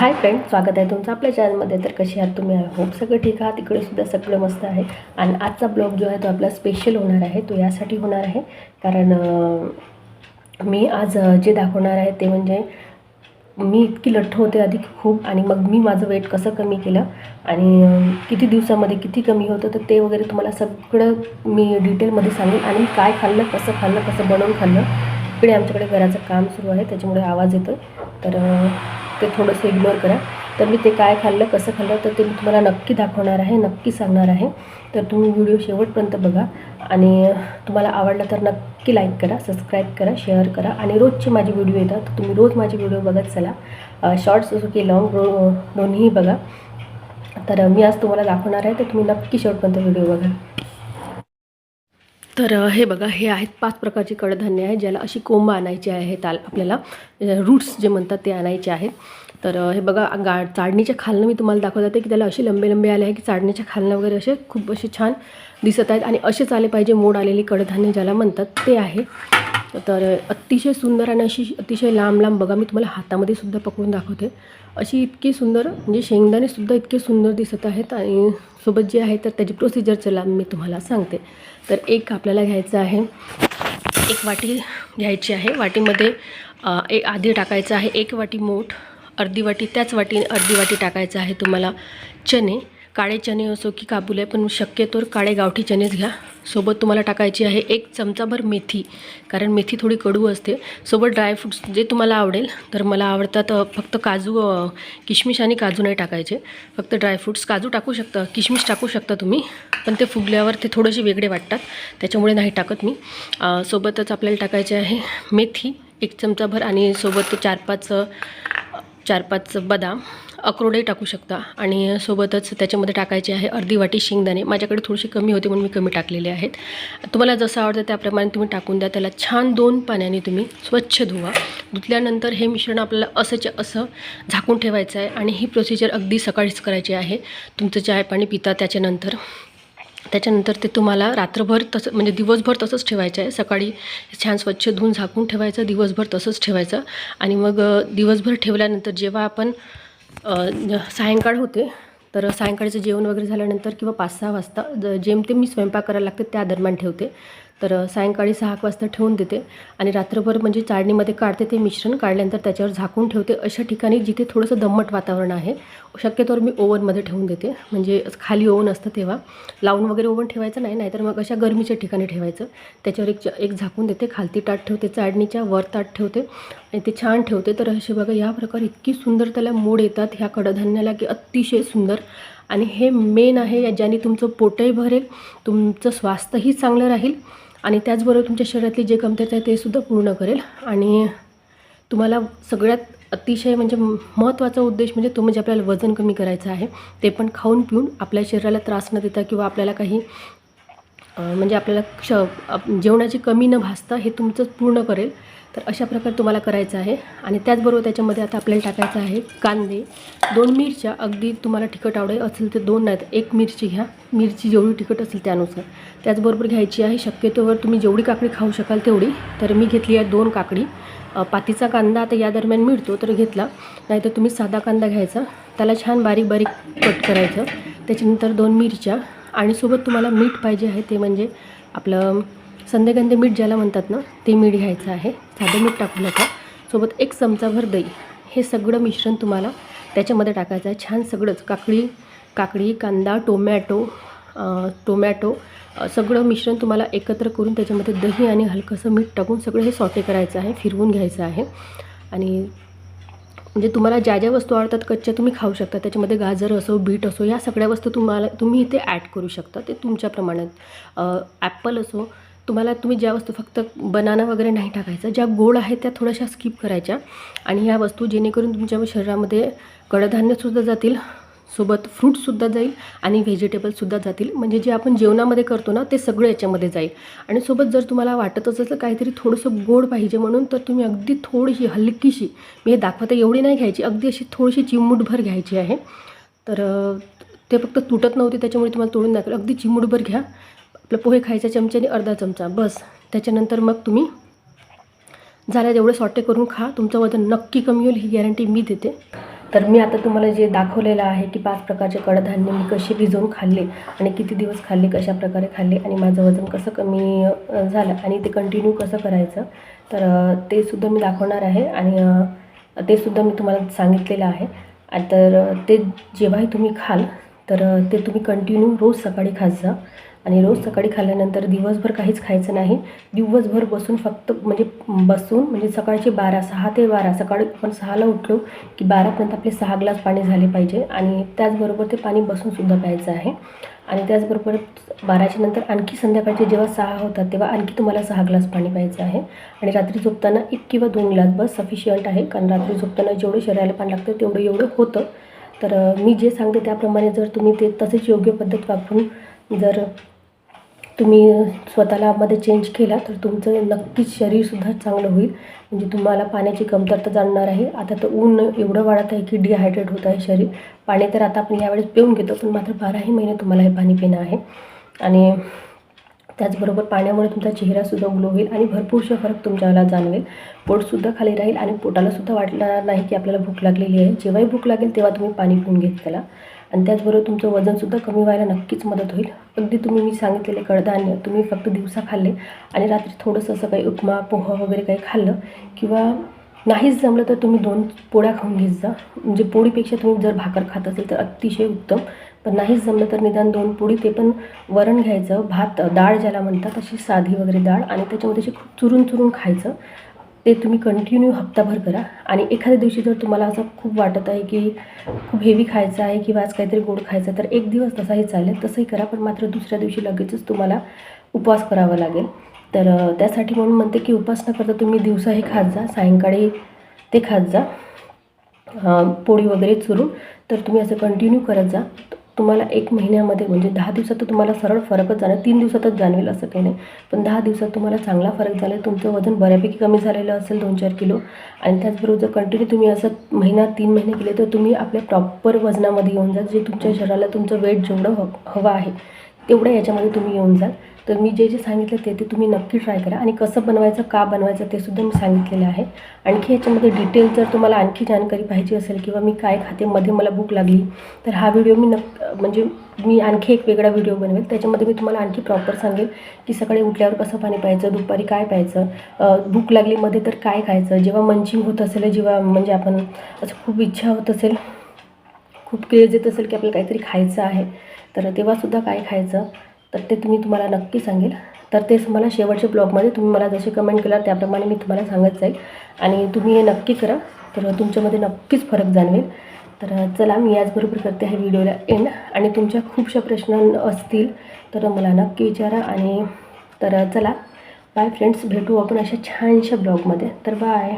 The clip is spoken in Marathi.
हाय फ्रेंड स्वागत आहे तुमचं आपल्या चॅनलमध्ये तर कशी आहात तुम्ही? आय होप सगळं ठीक आहात. तिकडेसुद्धा सगळं मस्त आहे. आणि आजचा ब्लॉग जो आहे तो आपला स्पेशल होणार आहे. तो यासाठी होणार आहे. कारण मी आज जे दाखवणार आहे ते म्हणजे मी इतकी लठ्ठ होते आधी खूप आणि मग मी माझं वेट कसं कमी केलं आणि किती दिवसामध्ये किती कमी होतं तर ते वगैरे तुम्हाला सगळं मी डिटेलमध्ये सांगेन आणि काय खाल्लं कसं खाल्लं कसं बनवून खाल्लं. इकडे आमच्याकडे घराचं काम सुरू आहे. त्याच्यामुळे आवाज येतो तर ते थोडंसं इग्नोर करा. तर मी ते काय खाल्लं कसं खाल्लं तर ते मी तुम्हाला नक्की दाखवणार आहे नक्की सांगणार आहे. तर तुम्ही व्हिडिओ शेवटपर्यंत बघा आणि तुम्हाला आवडला तर नक्की लाईक करा सबस्क्राईब करा शेअर करा आणि रोजचे माझे व्हिडिओ येतात. तर तुम्ही रोज माझे व्हिडिओ बघत चला. शॉर्ट्स असो की लॉंग रो दोन्हीही बघा. तर मी आज तुम्हाला दाखवणार आहे तर तुम्ही नक्की शेवटपर्यंत व्हिडिओ बघा. तर हे बघा हे आहेत पाच प्रकारची कडधान्य आहे ज्याला अशी कोंब आणायची आहे ताल आपल्याला रूट्स जे म्हणतात ते आणायचे आहेत. तर हे बघा गा चाळणीच्या खालनं मी तुम्हाला दाखवत होते की त्याला असे लंबे लंबे आले आहे की चाळणीच्या खालनं वगैरे असे खूप असे छान दिसत आहेत आणि असेच आले पाहिजे मोड आलेली कडधान्य ज्याला म्हणतात ते आहे. तर अतिशय सुंदर आणि अशी अतिशय लांब लांब बघा मी तुम्हाला हातामध्ये सुद्धा पकडून दाखवते. अशी इतकी सुंदर म्हणजे शेंगदाणेसुद्धा इतके सुंदर दिसत आहेत आणि सोबत जे आहे तर त्याची प्रोसिजर चला मी तुम्हाला सांगते. तर एक आपल्याला घ्यायचं आहे एक वाटी घ्यायची आहे. वाटीमध्ये एक आधी टाकायचं आहे एक वाटी मोठ अर्धी वाटी त्याच वाटी अर्धी वाटी टाकायचं आहे तुम्हाला चणे. काळे चणे असो की काबुले पण शक्यतोवर काळे गावठी चणेच घ्या. सोबत तुम्हाला टाकायची आहे एक चमचाभर मेथी कारण मेथी थोडी कडू असते. सोबत ड्रायफ्रूट्स जे तुम्हाला आवडेल तर मला आवडतात फक्त काजू किशमिश आणि काजू नाही टाकायचे. फक्त ड्रायफ्रूट्स काजू टाकू शकता किशमिश टाकू शकता तुम्ही पण ते फुगल्यावर ते थोडेसे वेगळे वाटतात. त्याच्यामुळे नाही टाकत मी. सोबतच आपल्याला टाकायचे आहे मेथी एक चमचाभर आणि सोबत चार पाच चार पाच बदाम अक्रोडही टाकू शकता. आणि सोबतच त्याच्यामध्ये टाकायचे आहे अर्धी वाटी शेंगदाणे. माझ्याकडे थोडेसे कमी होते म्हणून मी कमी टाकलेले आहेत. तुम्हाला जसं आवडतं त्याप्रमाणे तुम्ही टाकून द्या. त्याला छान दोन पाण्याने तुम्ही स्वच्छ धुवा. धुतल्यानंतर हे मिश्रण आपल्याला असंच्या असं झाकून ठेवायचं आहे. आणि ही प्रोसिजर अगदी सकाळीच करायची आहे. तुमचं चाय पाणी पिता त्याच्यानंतर. त्याच्यानंतर ते तुम्हाला रात्रभर तसं म्हणजे दिवसभर तसंच ठेवायचं आहे. सकाळी छान स्वच्छ धुवून झाकून ठेवायचं दिवसभर तसंच ठेवायचं. आणि मग दिवसभर ठेवल्यानंतर जेव्हा आपण सायंकाळ होते तर सायंकाळचं जेवण वगैरे झाल्यानंतर किंवा पाच सहा वाजता ज- जेमतेम मी स्वयंपाक करायला लागते त्या दरम्यान ठेवते. तर सायंकाळी सहा एक वाजता ठेवून देते आणि रात्रभर म्हणजे चाळणीमध्ये काढते ते मिश्रण काढल्यानंतर त्याच्यावर झाकून ठेवते. अशा ठिकाणी जिथे थोडंसं दम्मट वातावरण आहे शक्यतोवर मी ओव्हनमध्ये ठेवून देते. म्हणजे खाली ओव्हन असतं तेव्हा. लावून वगैरे ओव्हन ठेवायचं नाही नाहीतर मग अशा गरमीच्या ठिकाणी ठेवायचं. त्याच्यावर एक एक झाकून देते खालती ताट ठेवते चाळणीच्या वर ताट ठेवते आणि ते छान ठेवते. तर असे बघा या प्रकारे इतकी सुंदर त्याला मोड येतात ह्या कडधान्याला की अतिशय सुंदर. आणि हे मेन आहे या- ज्याने तुमचं पोटही भरेल तुमचं स्वास्थ्यही चांगलं राहील. आणि त्याचबरोबर तुमच्या शरीरातली जे कमतरता आहे ते सुद्धा पूर्ण करेल. आणि तुम्हाला सगळ्यात अतिशय म्हणजे महत्त्वाचा उद्देश म्हणजे तो म्हणजे आपल्याला वजन कमी करायचं आहे ते पण खाऊन पिऊन आपल्या शरीराला त्रास न देता किंवा आपल्याला काही म्हणजे आपल्याला क्ष जेवणाची कमी न भासता हे तुमचं पूर्ण करेल. तर अशा प्रकारे तुम्हाला करायचं आहे. आणि त्याचबरोबर त्याच्यामध्ये आता आपल्याला टाकायचं आहे कांदे. दोन मिरच्या अगदी तुम्हाला तिखट आवडेल असेल तर दोन नाहीत एक मिरची घ्या. मिरची जेवढी तिखट असेल त्यानुसार. त्याचबरोबर घ्यायची आहे शक्यतोवर तुम्ही जेवढी काकडी खाऊ शकाल तेवढी. तर मी घेतली आहे दोन काकडी. पातीचा कांदा आता या दरम्यान मिळतो तर घेतला. नाहीतर तुम्ही साधा कांदा घ्यायचा. त्याला छान बारीक बारीक कट करायचं. त्याच्यानंतर दोन मिरच्या आणि सोबत तुम्हाला मीठ पाहिजे आहे ते म्हणजे आपलं संध्याकांदे मीठ ज्याला म्हणतात ना ते मीठ घ्यायचं आहे. साधं मीठ टाकू नका. सोबत एक चमचाभर दही. हे सगळं मिश्रण तुम्हाला त्याच्यामध्ये टाकायचं आहे. छान सगळंच. काकडी काकडी कांदा टोमॅटो टोमॅटो सगळं मिश्रण तुम्हाला एकत्र करून त्याच्यामध्ये दही आणि हलकंसं मीठ टाकून सगळं हे सॉटे करायचं आहे. फिरवून घ्यायचं आहे. आणि म्हणजे तुम्हाला ज्या ज्या वस्तू आवडतात कच्च्या तुम्ही खाऊ शकता. त्याच्यामध्ये गाजर असो बीट असो या सगळ्या वस्तू तुम्हाला तुम्ही इथे ॲड करू शकता. ते तुमच्या प्रमाणात. ॲपल असो तुम्हाला तुम्ही ज्या वस्तू फक्त बनाना वगैरे नाही टाकायचं ज्या गोड आहेत त्या थोड्याशा स्किप करायच्या. आणि ह्या वस्तू जेणेकरून तुमच्या शरीरामध्ये कडधान्यसुद्धा जातील. सोबत फ्रूटसुद्धा जाईल आणि व्हेजिटेबलसुद्धा जातील. म्हणजे जे आपण जेवणामध्ये करतो ना ते सगळं याच्यामध्ये जाईल. आणि सोबत जर तुम्हाला वाटतच असेल काहीतरी थोडंसं गोड पाहिजे म्हणून तर तुम्ही अगदी थोडीशी हलकीशी मी हे दाखवता एवढी नाही घ्यायची अगदी अशी थोडीशी चिमूटभर घ्यायची आहे. तर ते फक्त तुटत नव्हते त्याच्यामुळे तुम्हाला तोडून दाखवलं. अगदी चिमूटभर घ्या. आपलं पोहे खायच्या चमच्याने अर्धा चमचा बस. त्याच्यानंतर मग तुम्ही झाल्या जेवढे सॉटे करून खा. तुमचं वजन नक्की कमी होईल ही गॅरंटी मी देते. तर मी आता तुम्हाला जे दाखवलेलं आहे की पाच प्रकारचे कडधान्य मी कसे भिजवून खाल्ले आणि किती दिवस खाल्ले कशा प्रकारे खाल्ले आणि माझं वजन कसं कमी झालं आणि ते कंटिन्यू कसं करायचं तर ते सुद्धा मी दाखवणार आहे आणि तेसुद्धा ते सुद्धा मी तुम्हाला सांगितलेलं आहे. आणि तर ते जेव्हाही तुम्ही खाल तर ते तुम्ही कंटिन्यू रोज सकाळी खात जा. आणि रोज सकाळी खाल्ल्यानंतर दिवसभर काहीच खायचं नाही. दिवसभर बसून फक्त म्हणजे बसून म्हणजे सकाळचे बारा सहा ते बारा सकाळी आपण सहाला उठलो की बारापर्यंत आपले सहा ग्लास पाणी झाले पाहिजे आणि त्याचबरोबर ते पाणी बसूनसुद्धा प्यायचं आहे. आणि त्याचबरोबर बाराच्या नंतर आणखी संध्याकाळचे जेव्हा सहा होतात तेव्हा आणखी तुम्हाला सहा ग्लास पाणी प्यायचं आहे. आणि रात्री झोपताना एक किंवा दोन ग्लास बस सफिशियंट आहे. कारण रात्री झोपताना जेवढं शरीराला पाणी लागतं तेवढं एवढं होतं. तर मी जे सांगते त्याप्रमाणे जर तुम्ही ते तसेच योग्य पद्धत वापरून जर तुम्ही स्वतःला मध्ये चेंज केला तर तुमचं नक्कीच शरीरसुद्धा चांगलं होईल. म्हणजे तुम्हाला पाण्याची कमतरता जाणणार आहे. आता तर ऊन एवढं वाढत आहे की डिहायड्रेट होत आहे शरीर. पाणी तर आता आपण यावेळेस पिऊन घेतो पण मात्र बाराही महिने तुम्हाला हे पाणी पिणं आहे. आणि त्याचबरोबर पाण्यामुळे तुमचा चेहरासुद्धा ग्लो होईल आणि भरपूरशा फरक तुमच्याला जाणवेल. पोटसुद्धा खाली राहील आणि पोटालासुद्धा वाटणार नाही की आपल्याला भूक लागलेली आहे. जेव्हाही भूक लागेल तेव्हा तुम्ही पाणी पिऊन घेत त्याला आणि त्याचबरोबर तुमचं वजनसुद्धा कमी व्हायला नक्कीच मदत होईल. अगदी तुम्ही मी सांगितलेले कडधान्य तुम्ही फक्त दिवसा खाल्ले आणि रात्री थोडंसं असं काही उपमा पोहा वगैरे काही खाल्लं किंवा नाहीच जमलं तर तुम्ही दोन पोळ्या खाऊन घेत जा. म्हणजे पोळीपेक्षा तुम्ही जर भाकर खात असेल तर अतिशय उत्तम. पण नाहीच जमलं तर निदान दोन पोळी ते पण वरण घ्यायचं. भात डाळ ज्याला म्हणतात अशी साधी वगैरे डाळ आणि त्याच्यामध्ये अशी खूप चुरून चुरून खायचं. ते तुम्ही कंटिन्यू हप्ताभर करा. आणि एखाद्या दिवशी जर तुम्हाला असं खूप वाटत आहे की खूप हेवी खायचं आहे किंवा आज काहीतरी गोड खायचं तर एक दिवस तसाही चालेल. तसंही करा पण मात्र दुसऱ्या दिवशी लगेचच तुम्हाला उपवास करावा लागेल. तर त्यासाठी म्हणून म्हणते की उपवास न करता तुम्ही दिवसाही खात जा सायंकाळी ते खात जा. पोळी वगैरे चुरून तर तुम्ही असं कंटिन्यू करत जा. तुम्हाला एक महिन्यामध्ये म्हणजे दहा दिवसात तर तुम्हाला सरळ फरकच जाणार. तीन दिवसातच जाणवेल असं काही नाही. पण दहा दिवसात तुम्हाला चांगला फरक झाला तुमचं वजन बऱ्यापैकी कमी झालेलं असेल दोन चार किलो. आणि त्याचबरोबर जर कंटिन्यू तुम्ही असं महिना तीन महिने केले तर तुम्ही आपल्या प्रॉपर वजनामध्ये येऊन जाल. जे तुमच्या शरीराला तुमचं वेट जेवढं ह हवं आहे तेवढं याच्यामध्ये तुम्ही येऊन जाल. तर मी जे जे सांगितलं ते ते तुम्ही नक्की ट्राय करा. आणि कसं बनवायचं का बनवायचं ते सुद्धा मी सांगितलेलं आहे. आणखी याच्यामध्ये डिटेल जर तुम्हाला आणखी जानकारी पाहिजे असेल किंवा मी काय खाते मध्ये मला भूक लागली तर हा व्हिडिओ मी नक् म्हणजे मी आणखी एक वेगळा व्हिडिओ बनवेल. त्याच्यामध्ये मी तुम्हाला आणखी प्रॉपर सांगेल की सकाळी उठल्यावर कसं पाणी प्यायचं दुपारी काय प्यायचं भूक लागली मध्ये तर काय खायचं जेव्हा मंचिंग होत असेल जेव्हा म्हणजे आपण असं खूप इच्छा होत असेल खूप क्रेज येत असेल की आपल्याला काहीतरी खायचं आहे तर तेव्हासुद्धा काय खायचं तर ते तुम्ही तुम्हाला नक्की सांगेल. तर तेच मला शेवटच्या ब्लॉगमध्ये तुम्ही मला जसे कमेंट केला त्याप्रमाणे मी तुम्हाला सांगत जाईल. आणि तुम्ही हे नक्की करा. तर तुमच्यामध्ये नक्कीच फरक जाणवेल. तर चला मी याचबरोबर करते ह्या व्हिडिओला एंड आणि तुमच्या खूपशा प्रश्न असतील तर मला नक्की विचारा. आणि तर चला बाय फ्रेंड्स भेटू आपण अशा छानशा ब्लॉगमध्ये. तर बाय